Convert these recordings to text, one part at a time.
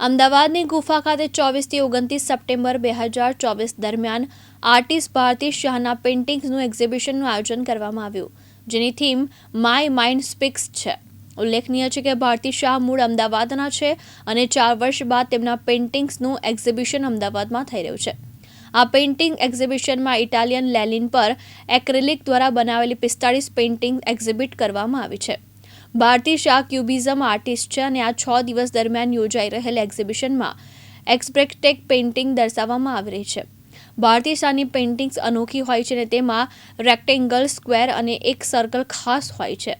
અમદાવાદની ગુફા ખાતે ચોવીસથી ઓગણત્રીસ સપ્ટેમ્બર બે હજાર ચોવીસ દરમિયાન આર્ટિસ્ટ ભારતી શાહના પેઇન્ટિંગ્સનું એક્ઝિબિશનનું આયોજન કરવામાં આવ્યું, જેની થીમ માય માઇન્ડ સ્પીક્સ છે. ઉલ્લેખનીય છે કે ભારતી શાહ મૂળ અમદાવાદના છે અને ચાર વર્ષ બાદ તેમના પેઇન્ટિંગ્સનું એક્ઝિબિશન અમદાવાદમાં થઈ રહ્યું છે. આ પેઇન્ટિંગ એક્ઝિબિશનમાં ઇટાલિયન લેલિન પર એક્રેલિક દ્વારા બનાવેલી પિસ્તાળીસ પેઇન્ટિંગ એક્ઝિબિટ કરવામાં આવી છે. ભારતી શાહ ક્યુબિઝમ આર્ટિસ્ટ છે અને આ છ દિવસ દરમિયાન યોજાઈ રહેલ એક્ઝિબિશનમાં એક્સપ્રેક્ટેક પેઇન્ટિંગ દર્શાવવામાં આવી રહી છે. ભારતી શાહની પેઇન્ટિંગ્સ અનોખી હોય છે અને તેમાં રેક્ટેંગલ, સ્ક્વેર અને એક સર્કલ ખાસ હોય છે.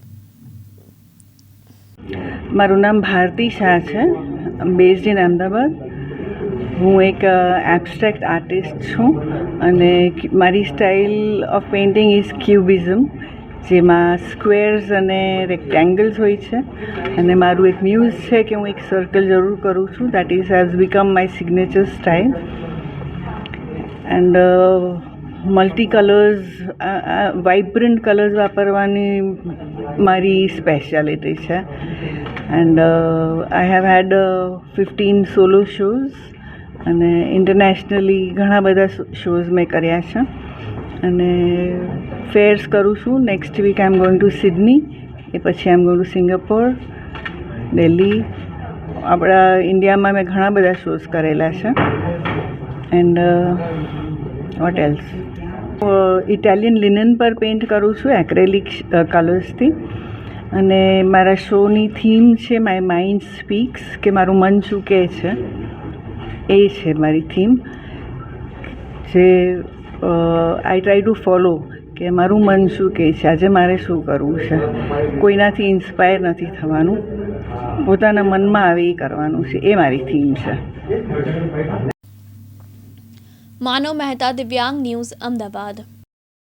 મારું નામ ભારતી શાહ છે. Based in Ahmedabad. હું એક એબ્સ્ટ્રેક્ટ આર્ટિસ્ટ છું અને મારી style of painting is cubism જેમાં સ્ક્વેર્સ અને રેક્ટેંગલ્સ હોય છે. અને મારું એક મ્યુઝ છે કે હું એક સર્કલ જરૂર કરું છું. That is has become my signature style and multi colours vibrant colours વાપરવાની મારી સ્પેશિયાલિટી છે. And I have had fifteen solo shows અને ઇન્ટરનેશનલી ઘણા બધા શોઝ મેં કર્યા છે. અને ફેર્સ કરું છું. Next week I am going to Sydney એ પછી I am going to Singapore Delhi આપણા ઇન્ડિયામાં મેં ઘણા બધા શોઝ કરેલા છે. And what else Italian linen પર પેઇન્ટ કરું છું એક્રેલિક કલર્સથી અને મારા શોની થીમ છે માય માઇન્ડ સ્પીક્સ કે મારું મન શું કહે છે. એ છે મારી થીમ જે આઈ ટ્રાય ટુ ફોલો કે મારું મન શું કહે છે? આજે મારે શું કરવું છે? કોઈનાથી ઇન્સ્પાયર નથી થવાનું. પોતાના મનમાં આવે એ કરવાનું છે. એ મારી થીમ છે. માનવ મહેતા દિવ્યાંગ ન્યૂઝ અમદાવાદ.